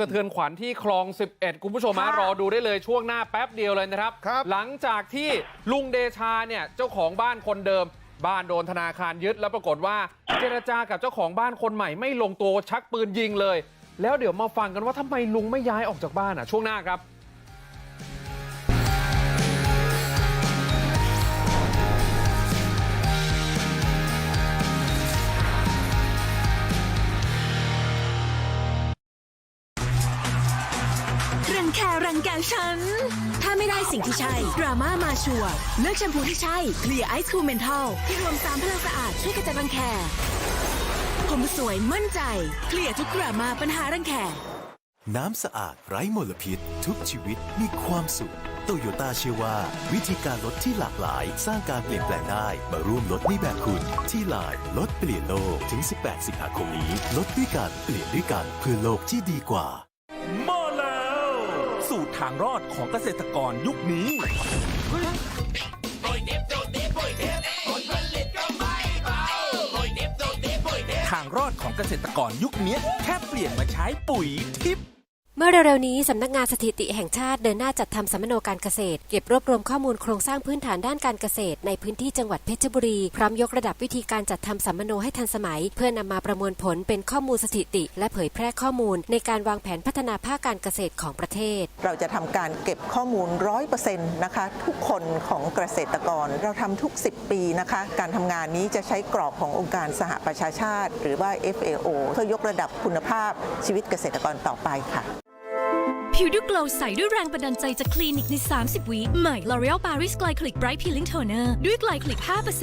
สะเทือนขวัญที่คลอง 11 คุณผู้ชมมารอดูได้เลยช่วงหน้าแป๊บเดียวเลยนะครับครับ หลังจากที่ลุงเดชาเนี่ยเจ้าของบ้านคนเดิม บ้านโดนธนาคารยึดแล้วปรากฏว่า เจรจากับเจ้าของบ้านคนใหม่ไม่ลงตัวชักปืนยิงเลย แล้วเดี๋ยวมาฟังกันว่าทำไมลุงไม่ย้ายออกจากบ้านอะช่วงหน้าครับ แครรังแกฉัน ถ้าไม่ได้สิ่งที่ใช่ ดราม่ามาชัวร์เลือกแชมพูที่ใช่เคลียร์ไอซ์คูเมนทัลที่รวมสามพลังสะอาดช่วยกระจัดรังแคผมสวยมั่นใจ เคลียร์ทุกดราม่าปัญหารังแคน้ำสะอาดไร้มลพิษ ทุกชีวิตมีความสุขโตโยต้าเชื่อว่า วิธีการลดที่หลากหลาย สร้างการเปลี่ยนแปลงได้ มาร่วมลดในแบบคุณ ที่ไลน์ลดเปลี่ยนโลกถึง 18 สิงหาคมนี้ ลดด้วยกันเปลี่ยนด้วยกันเพื่อโลกที่ดีกว่า สูตรทางรอดของเกษตรกรยุคนี้ ทางรอดของเกษตรกรยุคนี้แค่เปลี่ยนมาใช้ปุ๋ยทิพย์ มื่อเร็วๆนี้ สำนักงานสถิติแห่งชาติเดินหน้าจัดทำสัมมโนการเกษตร เก็บรวบรวมข้อมูลโครงสร้างพื้นฐานด้านการเกษตร ในพื้นที่จังหวัดเพชรบุรี พร้อมยกระดับวิธีการจัดทำสัมมโนให้ทันสมัย เพื่อนำมาประมวลผลเป็นข้อมูลสถิติ และเผยแพร่ข้อมูล ในการวางแผนพัฒนาภาคการเกษตรของประเทศ เราจะทำการเก็บข้อมูล 100%นะคะทุกคนของเกษตรกร เราทำทุก 10 ปีนะคะ การทำงานนี้จะใช้กรอบขององค์การสหประชาชาติ หรือว่า FAO เพื่อยกระดับคุณภาพชีวิตเกษตรกรต่อไปค่ะ ผิวดูโกลว์ใสด้วยแรงบันดาลใจจากคลินิกใน 30 วิใหม่ L'Oreal Paris Glycolic Bright Peeling Toner ด้วยไกลคลิก5%